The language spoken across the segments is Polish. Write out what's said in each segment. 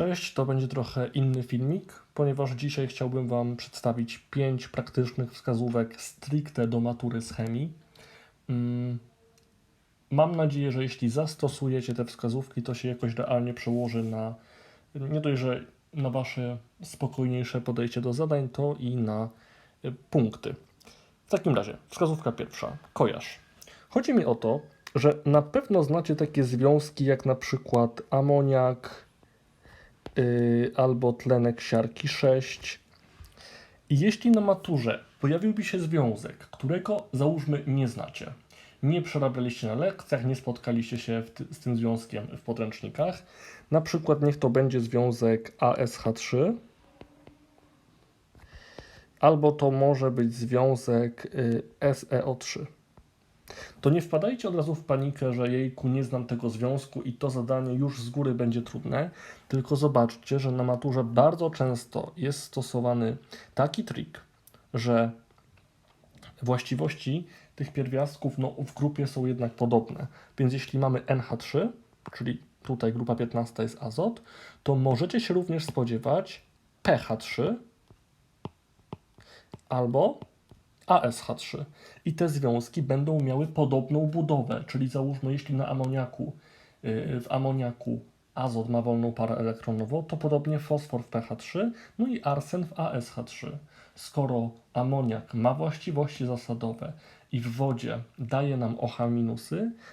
Cześć, to będzie trochę inny filmik, ponieważ dzisiaj chciałbym Wam przedstawić pięć praktycznych wskazówek stricte do matury z chemii. Mm, Mam nadzieję, że jeśli zastosujecie te wskazówki, to się jakoś realnie przełoży na nie dość, że na Wasze spokojniejsze podejście do zadań, to i na y, punkty. W takim razie, wskazówka pierwsza. Kojarz. Chodzi mi o to, że na pewno znacie takie związki jak na przykład amoniak, yy, albo tlenek siarki 6. I jeśli na maturze pojawiłby się związek, którego załóżmy nie znacie, nie przerabialiście na lekcjach, nie spotkaliście się z tym związkiem w podręcznikach, na przykład niech to będzie związek ASH3, albo to może być związek y, SeO3 to nie wpadajcie od razu w panikę, że jejku, nie znam tego związku i to zadanie już z góry będzie trudne, tylko zobaczcie, że na maturze bardzo często jest stosowany taki trik, że właściwości tych pierwiastków no, w grupie są jednak podobne. Więc jeśli mamy NH3, czyli tutaj grupa 15 jest azot, to możecie się również spodziewać pH3 albo ASH3. I te związki będą miały podobną budowę, czyli załóżmy, jeśli na amoniaku, yy, w amoniaku azot ma wolną parę elektronową, to podobnie fosfor w pH3, no i arsen w ASH3. Skoro amoniak ma właściwości zasadowe i w wodzie daje nam OH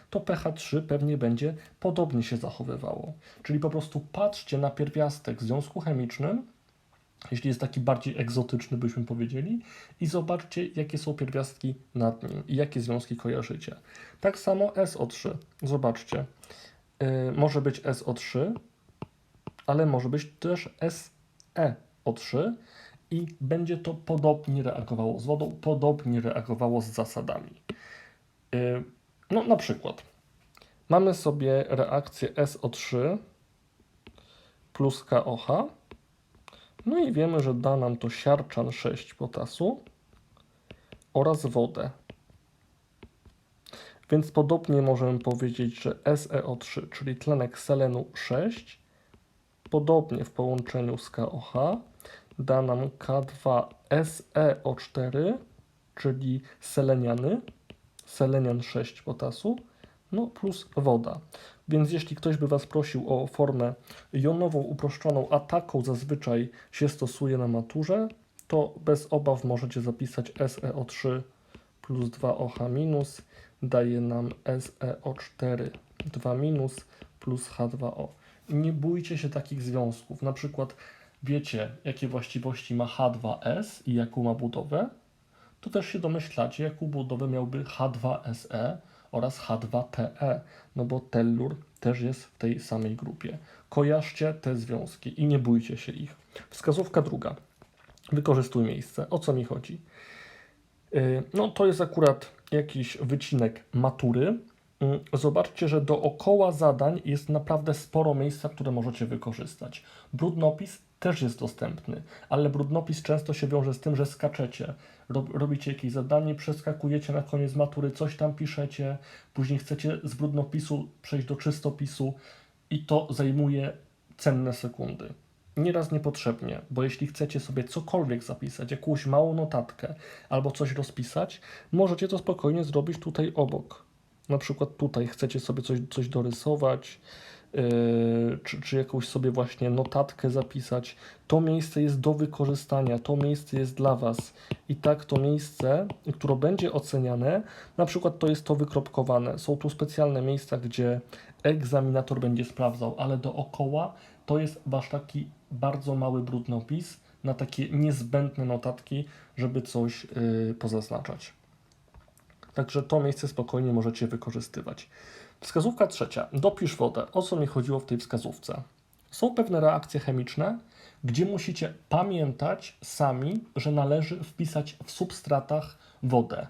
to pH3 pewnie będzie podobnie się zachowywało. Czyli po prostu patrzcie na pierwiastek w związku chemicznym, jeśli jest taki bardziej egzotyczny, byśmy powiedzieli, i zobaczcie, jakie są pierwiastki nad nim i jakie związki kojarzycie. Tak samo SO3. Zobaczcie, yy, może być SO3, ale może być też SeO3 i będzie to podobnie reagowało z wodą, podobnie reagowało z zasadami. Yy, no, na przykład mamy sobie reakcję SO3 plus KOH no i wiemy, że da nam to siarczan 6 potasu oraz wodę. Więc podobnie możemy powiedzieć, że SeO3, czyli tlenek selenu 6, podobnie w połączeniu z KOH, da nam K2SeO4, czyli seleniany, selenian 6 potasu, no plus woda. Więc jeśli ktoś by Was prosił o formę jonową uproszczoną, a taką zazwyczaj się stosuje na maturze, to bez obaw możecie zapisać SeO3 plus 2OH minus daje nam SeO4 2 minus plus H2O. Nie bójcie się takich związków. Na przykład wiecie, jakie właściwości ma H2S i jaką ma budowę, to też się domyślacie, jaką budowę miałby H2SE oraz H2TE, no bo tellur też jest w tej samej grupie. Kojarzcie te związki i nie bójcie się ich. Wskazówka druga. Wykorzystuj miejsce. O co mi chodzi? Yy, no to jest akurat jakiś wycinek matury. Yy, zobaczcie, że dookoła zadań jest naprawdę sporo miejsca, które możecie wykorzystać. Brudnopis też jest dostępny, ale brudnopis często się wiąże z tym, że skaczecie, robicie jakieś zadanie, przeskakujecie na koniec matury, coś tam piszecie, później chcecie z brudnopisu przejść do czystopisu i to zajmuje cenne sekundy. Nieraz niepotrzebnie, bo jeśli chcecie sobie cokolwiek zapisać, jakąś małą notatkę albo coś rozpisać, możecie to spokojnie zrobić tutaj obok. Na przykład tutaj chcecie sobie coś, coś dorysować, czy, czy jakąś sobie właśnie notatkę zapisać. To miejsce jest do wykorzystania, to miejsce jest dla Was. I tak to miejsce, które będzie oceniane, na przykład to jest to wykropkowane. Są tu specjalne miejsca, gdzie egzaminator będzie sprawdzał, ale dookoła to jest Wasz taki bardzo mały brudnopis na takie niezbędne notatki, żeby coś yy, pozaznaczać. Także to miejsce spokojnie możecie wykorzystywać. Wskazówka trzecia. Dopisz wodę. O co mi chodziło w tej wskazówce? Są pewne reakcje chemiczne, gdzie musicie pamiętać sami, że należy wpisać w substratach wodę,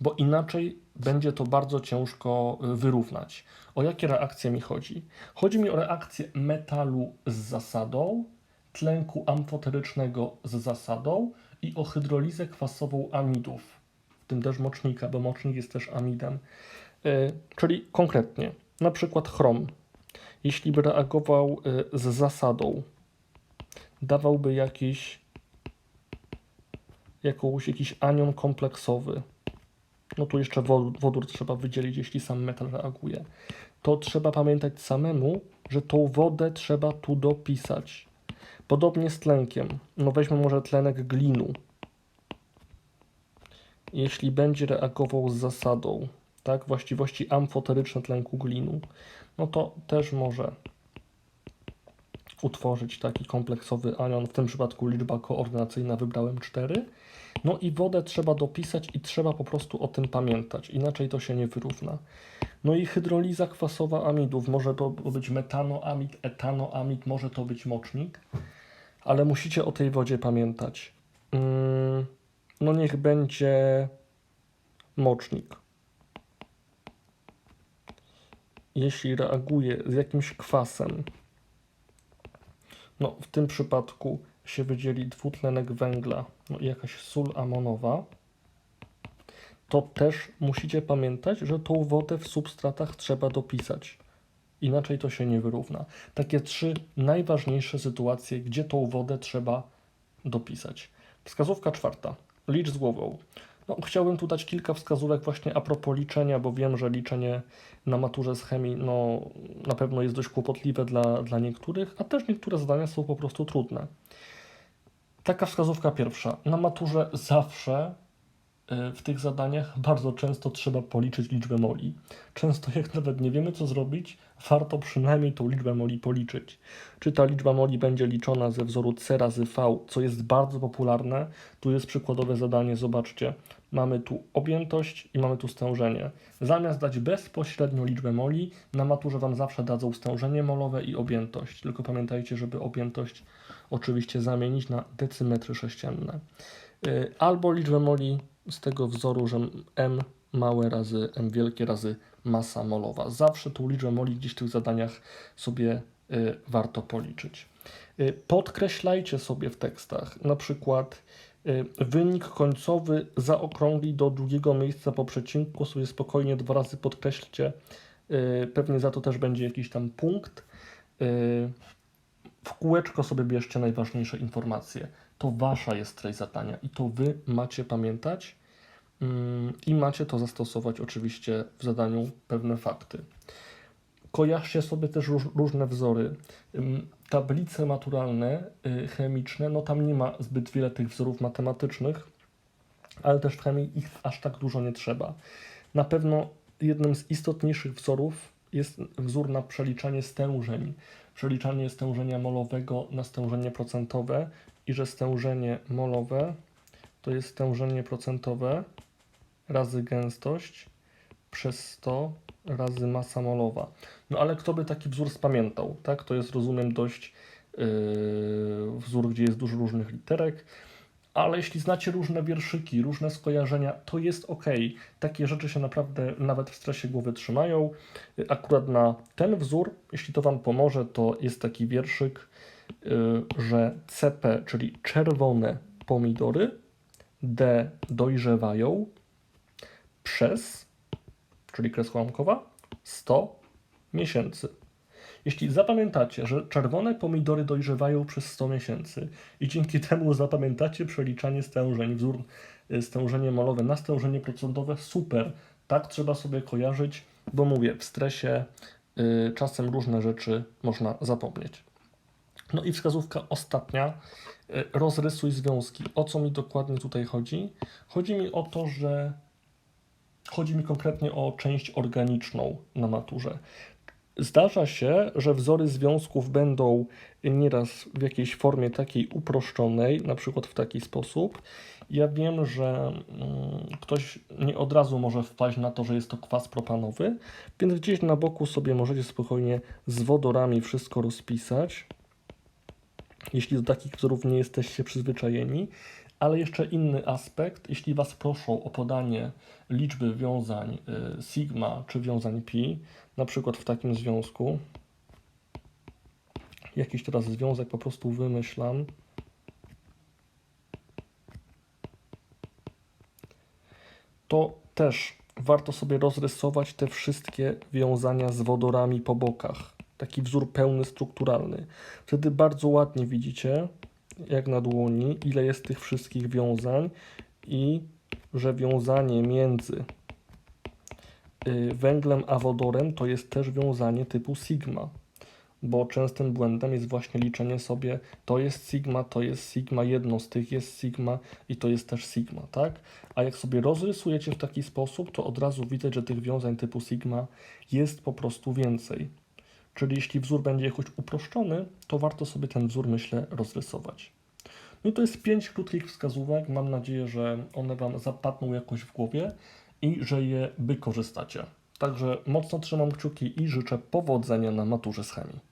bo inaczej będzie to bardzo ciężko y, wyrównać. O jakie reakcje mi chodzi? Chodzi mi o reakcję metalu z zasadą, tlenku amfoterycznego z zasadą i o hydrolizę kwasową amidów, tym też mocznika, bo mocznik jest też amidem. E, czyli konkretnie, na przykład chrom. jeśli by reagował y, z zasadą, dawałby jakiś, jakąś, jakiś anion kompleksowy, no tu jeszcze wodór, wodór trzeba wydzielić, jeśli sam metal reaguje, to trzeba pamiętać samemu, że tą wodę trzeba tu dopisać. Podobnie z tlenkiem. No weźmy może tlenek glinu. Jeśli będzie reagował z zasadą, tak, właściwości amfoteryczne tlenku glinu, no to też może utworzyć taki kompleksowy anion, w tym przypadku liczba koordynacyjna wybrałem 4. No i wodę trzeba dopisać i trzeba po prostu o tym pamiętać, inaczej to się nie wyrówna. No i hydroliza kwasowa amidów, może to być metanoamid, etanoamid, może to być mocznik, ale musicie o tej wodzie pamiętać. Mm, no niech będzie mocznik. Jeśli reaguje z jakimś kwasem, no w tym przypadku się wydzieli dwutlenek węgla no i jakaś sól amonowa, to też musicie pamiętać, że tą wodę w substratach trzeba dopisać. Inaczej to się nie wyrówna. Takie trzy najważniejsze sytuacje, gdzie tą wodę trzeba dopisać. Wskazówka czwarta. Licz z głową. No, chciałbym tu dać kilka wskazówek właśnie a propos liczenia, bo wiem, że liczenie na maturze z chemii no, na pewno jest dość kłopotliwe dla, dla niektórych, a też niektóre zadania są po prostu trudne. Taka wskazówka pierwsza. Na maturze zawsze w tych zadaniach bardzo często trzeba policzyć liczbę moli. Często jak nawet nie wiemy co zrobić, warto przynajmniej tą liczbę moli policzyć. Czy ta liczba moli będzie liczona ze wzoru C razy V, co jest bardzo popularne. Tu jest przykładowe zadanie, zobaczcie. Mamy tu objętość i mamy tu stężenie. Zamiast dać bezpośrednio liczbę moli, na maturze Wam zawsze dadzą stężenie molowe i objętość. Tylko pamiętajcie, żeby objętość oczywiście zamienić na decymetry sześcienne. Y, Albo liczbę moli z tego wzoru, że m małe razy m wielkie razy masa molowa. Zawsze tą liczbę moli gdzieś w tych zadaniach sobie y, warto policzyć. Y, Podkreślajcie sobie w tekstach na przykład y, wynik końcowy zaokrągli do drugiego miejsca po przecinku, sobie spokojnie dwa razy podkreślcie. Pewnie za to też będzie jakiś tam punkt. W kółeczko sobie bierzcie najważniejsze informacje. To wasza jest treść zadania i to wy macie pamiętać i macie to zastosować oczywiście w zadaniu pewne fakty. Kojarzcie sobie też róż, różne wzory. Ym, Tablice maturalne, y, chemiczne, no tam nie ma zbyt wiele tych wzorów matematycznych, ale też w chemii ich aż tak dużo nie trzeba. Na pewno jednym z istotniejszych wzorów jest wzór na przeliczanie stężeń. Przeliczanie stężenia molowego na stężenie procentowe i że stężenie molowe to jest stężenie procentowe razy gęstość przez 100 razy masa molowa. No ale kto by taki wzór spamiętał, tak? To jest, rozumiem, dość yy, wzór, gdzie jest dużo różnych literek, ale jeśli znacie różne wierszyki, różne skojarzenia, to jest ok. Takie rzeczy się naprawdę nawet w stresie głowy trzymają. Akurat na ten wzór, jeśli to Wam pomoże, to jest taki wierszyk, yy, że CP, czyli czerwone pomidory, D dojrzewają przez, czyli kres ułamkowa, 100 miesięcy. Jeśli zapamiętacie, że czerwone pomidory dojrzewają przez 100 miesięcy i dzięki temu zapamiętacie przeliczanie stężeń, wzór y, stężenie molowe na stężenie procentowe, super. Tak trzeba sobie kojarzyć, bo mówię, w stresie y, czasem różne rzeczy można zapomnieć. No i wskazówka ostatnia. y, Rozrysuj związki. O co mi dokładnie tutaj chodzi? Chodzi mi o to, że chodzi mi konkretnie o część organiczną na maturze. Zdarza się, że wzory związków będą nieraz w jakiejś formie takiej uproszczonej, na przykład w taki sposób. Ja wiem, że mm, ktoś nie od razu może wpaść na to, że jest to kwas propanowy, więc gdzieś na boku sobie możecie spokojnie z wodorami wszystko rozpisać, jeśli do takich wzorów nie jesteście przyzwyczajeni. Ale jeszcze inny aspekt, jeśli Was proszą o podanie liczby wiązań y, sigma czy wiązań pi, na przykład w takim związku, jakiś teraz związek po prostu wymyślam, to też warto sobie rozrysować te wszystkie wiązania z wodorami po bokach. taki wzór pełny, strukturalny. Wtedy bardzo ładnie widzicie, jak na dłoni, ile jest tych wszystkich wiązań i że wiązanie między y, węglem a wodorem to jest też wiązanie typu sigma, bo częstym błędem jest właśnie liczenie sobie to jest sigma, to jest sigma, jedno z tych jest sigma i to jest też sigma, tak? A jak sobie rozrysujecie w taki sposób, to od razu widać, że tych wiązań typu sigma jest po prostu więcej. Czyli jeśli wzór będzie jakoś uproszczony, to warto sobie ten wzór, myślę, rozrysować. No i to jest pięć krótkich wskazówek. Mam nadzieję, że one Wam zapadną jakoś w głowie i że je wykorzystacie. Także mocno trzymam kciuki i życzę powodzenia na maturze z chemii.